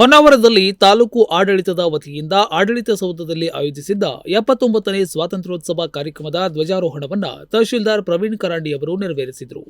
ಹೊನ್ನಾವರದಲ್ಲಿ ತಾಲೂಕು ಆಡಳಿತದ ವತಿಯಿಂದ ಆಡಳಿತ ಸೌಧದಲ್ಲಿ ಆಯೋಜಿಸಿದ್ದ ಎಪ್ಪತ್ತೊಂಬತ್ತನೇ ಸ್ವಾತಂತ್ರ್ಯೋತ್ಸವ ಕಾರ್ಯಕ್ರಮದ ಧ್ವಜಾರೋಹಣವನ್ನು ತಹಶೀಲ್ದಾರ್ ಪ್ರವೀಣ್ ಕರಾಂಡಿ ಅವರು ನೆರವೇರಿಸಿದರು.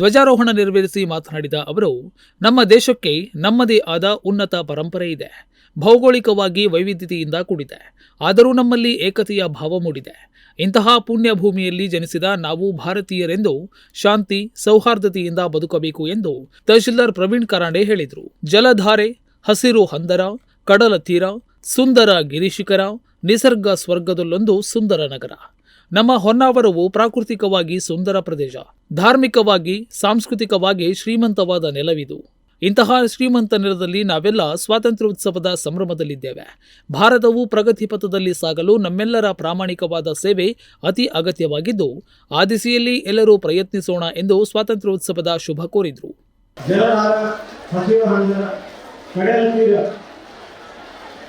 ಧ್ವಜಾರೋಹಣ ನೆರವೇರಿಸಿ ಮಾತನಾಡಿದ ಅವರು, ನಮ್ಮ ದೇಶಕ್ಕೆ ನಮ್ಮದೇ ಆದ ಉನ್ನತ ಪರಂಪರೆ ಇದೆ. ಭೌಗೋಳಿಕವಾಗಿ ವೈವಿಧ್ಯತೆಯಿಂದ ಕೂಡಿದೆ. ಆದರೂ ನಮ್ಮಲ್ಲಿ ಏಕತೆಯ ಭಾವ ಮೂಡಿದೆ. ಇಂತಹ ಪುಣ್ಯ ಭೂಮಿಯಲ್ಲಿ ಜನಿಸಿದ ನಾವು ಭಾರತೀಯರೆಂದು ಶಾಂತಿ, ಸೌಹಾರ್ದತೆಯಿಂದ ಬದುಕಬೇಕು ಎಂದು ತಹಶೀಲ್ದಾರ್ ಪ್ರವೀಣ್ ಕರಾಂಡೆ ಹೇಳಿದರು. ಜಲಧಾರೆ, ಹಸಿರು ಹಂದರ, ಕಡಲ ತೀರ, ಸುಂದರ ಗಿರಿಶಿಖರ, ನಿಸರ್ಗ ಸ್ವರ್ಗದಲ್ಲೊಂದು ಸುಂದರ ನಗರ. ನಮ್ಮ ಹೊನ್ನಾವರವು ಪ್ರಾಕೃತಿಕವಾಗಿ ಸುಂದರ ಪ್ರದೇಶ. ಧಾರ್ಮಿಕವಾಗಿ, ಸಾಂಸ್ಕೃತಿಕವಾಗಿ ಶ್ರೀಮಂತವಾದ ನೆಲವಿದು. ಇಂತಹ ಶ್ರೀಮಂತ ನೆಲದಲ್ಲಿ ನಾವೆಲ್ಲ ಸ್ವಾತಂತ್ರ್ಯೋತ್ಸವದ ಸಂಭ್ರಮದಲ್ಲಿದ್ದೇವೆ. ಭಾರತವು ಪ್ರಗತಿ ಪಥದಲ್ಲಿ ಸಾಗಲು ನಮ್ಮೆಲ್ಲರ ಪ್ರಾಮಾಣಿಕವಾದ ಸೇವೆ ಅತಿ ಅಗತ್ಯವಾಗಿದ್ದು ಆ ದಿಸೆಯಲ್ಲಿ ಎಲ್ಲರೂ ಪ್ರಯತ್ನಿಸೋಣ ಎಂದು ಸ್ವಾತಂತ್ರ್ಯೋತ್ಸವದ ಶುಭ ಕೋರಿದರು.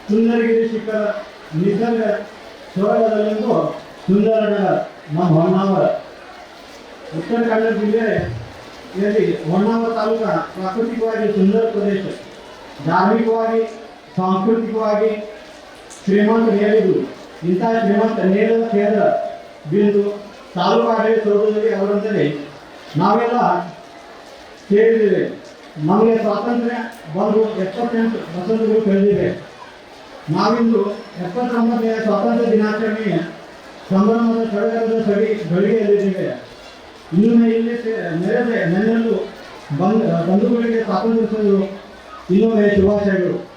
ಸುಂದರಗಿರಿ ಶಿಖರ ಸ್ವರ್ಗದಲ್ಲೊಂದು ಸುಂದರ ನಮ್ಮ ಹೊನ್ನಾವರ ಉತ್ತರ ಕನ್ನಡ ಜಿಲ್ಲೆಯಲ್ಲಿ ಹೊನ್ನಾವರ ತಾಲೂಕ ಪ್ರಾಕೃತಿಕವಾಗಿ ಸುಂದರ ಪ್ರದೇಶ. ಧಾರ್ಮಿಕವಾಗಿ, ಸಾಂಸ್ಕೃತಿಕವಾಗಿ ಶ್ರೀಮಂತ ನೇರಿದು ಇಂತಹ ಶ್ರೀಮಂತ ನೇರ ಕೇಂದ್ರ ಬಿಂದು ತಾಲೂಕು ಆಡಳಿತ ಅವರೊಂದಿಗೆ ನಾವೆಲ್ಲ ಸೇರಿದ್ದೇವೆ. ನಮಗೆ ಸ್ವಾತಂತ್ರ್ಯ ಬಂದು ಎಪ್ಪತ್ತೆಂಟು ವಸಂತಗಳು ಕಳೆದಿವೆ. ನಾವಿಂದು ಎಪ್ಪತ್ತೊಂಬತ್ತನೇ ಸ್ವಾತಂತ್ರ್ಯ ದಿನಾಚರಣೆಯ ಸಂಭ್ರಮದ ಸಡಗರದ ಸಡಿ ಗಳಿಗೆಯಲ್ಲಿದ್ದೇವೆ ಇನ್ನು ಇಲ್ಲಿ ನೆರೆದೆ, ನೆನೆಯಲು ಬಂದ, ಬಂಧುಗಳಿಗೆ ಸ್ವಾತಂತ್ರ್ಯ ಇನ್ನೊಮ್ಮೆ ಶುಭಾಶಯಗಳು.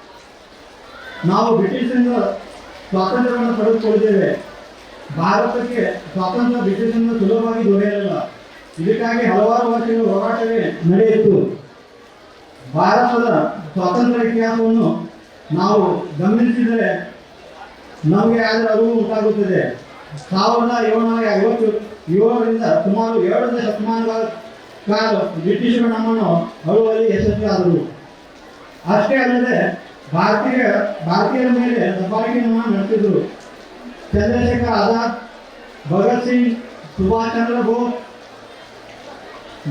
ನಾವು ಬ್ರಿಟಿಷರಿಂದ ಸ್ವಾತಂತ್ರ್ಯವನ್ನು ಪಡೆದುಕೊಂಡಿದ್ದೇವೆ. ಭಾರತಕ್ಕೆ ಸ್ವಾತಂತ್ರ್ಯ ಬ್ರಿಟಿಷರಿಂದ ಸುಲಭವಾಗಿ ದೊರೆಯಲಿಲ್ಲ. ಇದಕ್ಕಾಗಿ ಹಲವಾರು ವರ್ಷಗಳ ಹೋರಾಟವೇ ನಡೆಯಿತು. ಭಾರತದ ಸ್ವಾತಂತ್ರ್ಯ ಇತಿಹಾಸವನ್ನು ನಾವು ಗಮನಿಸಿದರೆ ನಮಗೆ ಆದರೆ ಅರಿವು ಉಂಟಾಗುತ್ತದೆ. ಸಾವಿರದ ಏಳುನೂರ ಐವತ್ತು, ಏಳರಿಂದ ಸುಮಾರು ಏಳನೇ ಶತಮಾನಗಳ ಕಾಲ ಬ್ರಿಟಿಷರು ನಮ್ಮನ್ನು ಅಳುವಲ್ಲಿ ಯಶಸ್ವಿಯಾದರು. ಅಷ್ಟೇ ಅಲ್ಲದೆ ಭಾರತೀಯ, ಭಾರತೀಯರ ಮೇಲೆ ದಬ್ಬಾಳಿಕೆಯನ್ನು ನಡೆಸಿದರು. ಚಂದ್ರಶೇಖರ್ ಆಜಾದ್, ಭಗತ್ ಸಿಂಗ್, ಸುಭಾಷ್ ಚಂದ್ರ ಬೋಸ್,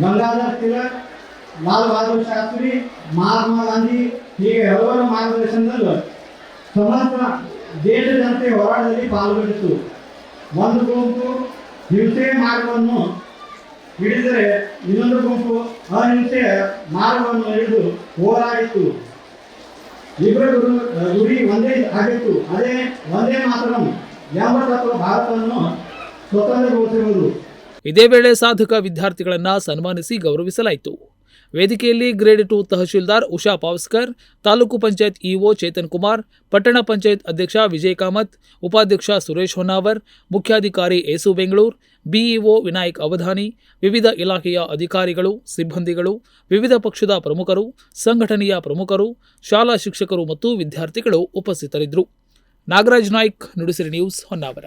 ಗಂಗಾಧರ್ ತಿಲಕ್, ಲಾಲ್ ಬಹದ್ದೂರ್ ಶಾಸ್ತ್ರಿ, ಮಹಾತ್ಮ ಗಾಂಧಿ ಹೀಗೆ ಹಲವಾರು ಮಾರ್ಗದರ್ಶನದಲ್ಲಿ ಸಮಸ್ತ ದೇಶ ಜನತೆ ಹೋರಾಟದಲ್ಲಿ ಪಾಲ್ಗೊಂಡಿತ್ತು ಒಂದು ಗುಂಪು ಹಿಂಸೆಯ ಮಾರ್ಗವನ್ನು ಹಿಡಿದರೆ ಇನ್ನೊಂದು ಗುಂಪು ಅಹಿಂಸೆಯ ಮಾರ್ಗವನ್ನು ಹಿಡಿದು ಹೋರಾಡಿತ್ತು ಇಬ್ಬರ ಗುರು ಗುರಿ ಒಂದೇ ಆಗಿತ್ತು. ಅದೇ, ಒಂದೇ ಮಾತ್ರ ಎಂಬ ತತ್ವ ಭಾರತವನ್ನು ಸ್ವತಂತ್ರಗೊಳಿಸಿರುವುದು. ಇದೇ ವೇಳೆ ಸಾಧಕ ವಿದ್ಯಾರ್ಥಿಗಳನ್ನು ಸನ್ಮಾನಿಸಿ ಗೌರವಿಸಲಾಯಿತು. ವೇದಿಕೆಯಲ್ಲಿ grade two tahsildar Usha Pawaskar, taluk panchayat EO Chetan Kumar, ಪಟ್ಟಣ ಪಂಚಾಯತ್ ಅಧ್ಯಕ್ಷ ವಿಜಯ್ ಕಾಮತ್, ಉಪಾಧ್ಯಕ್ಷ ಸುರೇಶ್ ಹೊನ್ನಾವರ್, ಮುಖ್ಯಾಧಿಕಾರಿ ಏಸು ಬೆಂಗಳೂರು, ಬಿಇಒ ವಿನಾಯಕ್ ಅವಧಾನಿ, ವಿವಿಧ ಇಲಾಖೆಯ ಅಧಿಕಾರಿಗಳು, ಸಿಬ್ಬಂದಿಗಳು, ವಿವಿಧ ಪಕ್ಷದ ಪ್ರಮುಖರು, ಸಂಘಟನೆಯ ಪ್ರಮುಖರು, ಶಾಲಾ ಶಿಕ್ಷಕರು ಮತ್ತು ವಿದ್ಯಾರ್ಥಿಗಳು ಉಪಸ್ಥಿತರಿದ್ದರು. ನಾಗರಾಜ್ ನಾಯ್ಕ್, ನುಡಿಸಿರಿ ನ್ಯೂಸ್ ಹೊನ್ನಾವರ.